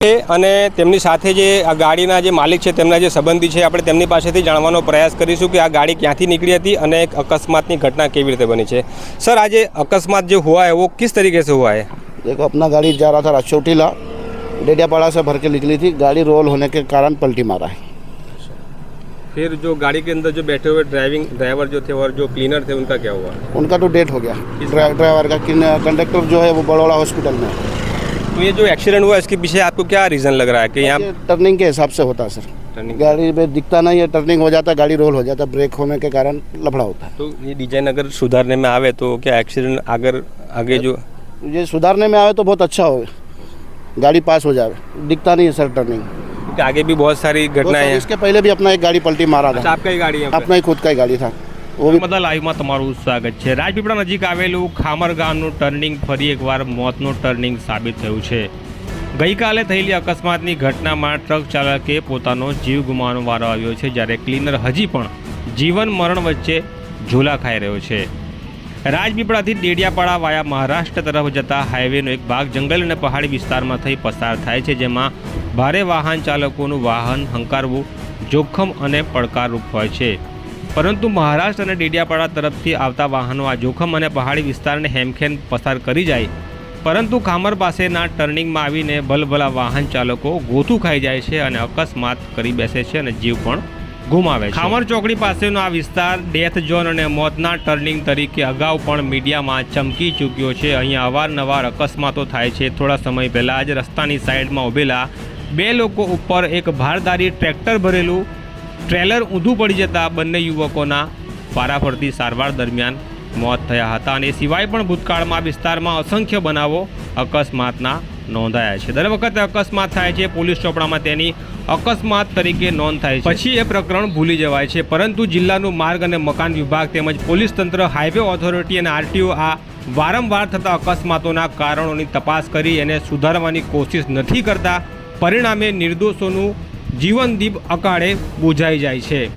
છે અને તેમની સાથે જે આ ગાડીના જે માલિક છે તેમના જે સંબંધી છે આપણે તેમની પાસેથી જાણવાનો પ્રયાસ કરીશું કે આ ગાડી ક્યાંથી નીકળી હતી અને એક અકસ્માતની ઘટના કેવી રીતે બની છે સર આજે અકસ્માત जो हुआ है वो किस तरीके से हुआ है देखो अपना गाड़ी जा रहा था राजचौटीला डेडियापाड़ा से भर के निकली थी गाड़ी रोल होने के कारण पलटी मारा है फिर जो गाड़ी के अंदर जो बैठे हुए ड्राइविंग ड्राइवर जो थे और जो क्लीनर थे उनका क्या हुआ उनका तो डेट हो गया ड्रा- ड्राइवर का कि कंडक्टर जो है वो बड़ौड़ा हॉस्पिटल में है। तो ये जो एक्सीडेंट हुआ इसके पीछे आपको क्या रीज़न लग रहा है कि यहाँ टर्निंग के हिसाब से होता है सर टर्निंग गाड़ी में दिखता नहीं है टर्निंग हो जाता गाड़ी रोल हो जाता है ब्रेक होने के कारण लफड़ा होता है. तो ये डिज़ाइन अगर सुधारने में आवे तो क्या एक्सीडेंट अगर आगे जो ये सुधारने में आए तो बहुत अच्छा हो गाड़ी पास हो जाए दिखता नहीं है सर टर्निंग आगे भी बहुत सारी घटनाएँ हैं। इसके पहले भी अपना एक गाड़ी पलटी मारा अच्छा था आपका ही गाड़ी है अपना ही खुद का ही गाड़ी था. બધા લાઈવમાં તમારું સ્વાગત છે. રાજપીપળા નજીક આવેલું ખામર ગામનું ટર્નિંગ ફરી એકવાર મોતનું ટર્નિંગ સાબિત થયું છે. ગઈકાલે થયેલી અકસ્માતની ઘટનામાં ટ્રક ચાલકે પોતાનો જીવ ગુમાવવાનો વારો આવ્યો છે, જ્યારે ક્લીનર હજી પણ જીવન મરણ વચ્ચે ઝોલા ખાઈ રહ્યો છે. રાજપીપળાથી ડેડિયાપાડા વાયા મહારાષ્ટ્ર તરફ જતા હાઈવેનો એક ભાગ જંગલ અને પહાડી વિસ્તારમાં થઈ પસાર થાય છે, જેમાં ભારે વાહન ચાલકોનું વાહન હંકારવું જોખમ અને પડકારરૂપ હોય છે. પરંતુ મહારાષ્ટ્ર અને ડેડિયાપાડા તરફથી આવતા વાહનો આ જોખમ અને પહાડી વિસ્તારને હેમખેમ પસાર કરી જાય. પરંતુ ખામર પાસેના ટર્નિંગમાં આવીને ભલભલા વાહન ચાલકો ગોથું ખાઈ જાય છે અને અકસ્માત કરી બેસે છે અને જીવ પણ ગુમાવે છે. ખામર ચોકડી પાસેનો આ વિસ્તાર ડેથ ઝોન અને મોતના ટર્નિંગ તરીકે અગાઉ પણ મીડિયામાં ચમકી ચૂક્યો છે. અહીંયા અવારનવાર અકસ્માતો થાય છે. થોડા સમય પહેલાં જ રસ્તાની સાઈડમાં ઊભેલા બે લોકો ઉપર એક ભારદારી ટ્રેક્ટર ભરેલું ટ્રેલર ઊંધું પડી જતા બંને યુવકોના ફારાફરતી સારવાર દરમિયાન મોત થયા હતા અને સિવાય પણ ભૂતકાળમાં વિસ્તારમાં અસંખ્ય બનાવો અકસ્માતના નોંધાયા છે. દર વખતે અકસ્માત થાય છે, પોલીસ ચોપડામાં તેની અકસ્માત તરીકે નોંધ થાય છે. પછી એ પ્રકરણ ભૂલી જવાય છે, પરંતુ જિલ્લાનું માર્ગ અને મકાન વિભાગ તેમજ પોલીસ તંત્ર, હાઈવે ઓથોરિટી અને આરટીઓ આ વારંવાર થતા અકસ્માતોના કારણોની તપાસ કરી એને સુધારવાની કોશિશ નથી કરતા. પરિણામે નિર્દોષોનું જીવનદીપ અકાળે બુઝાઈ જાય છે.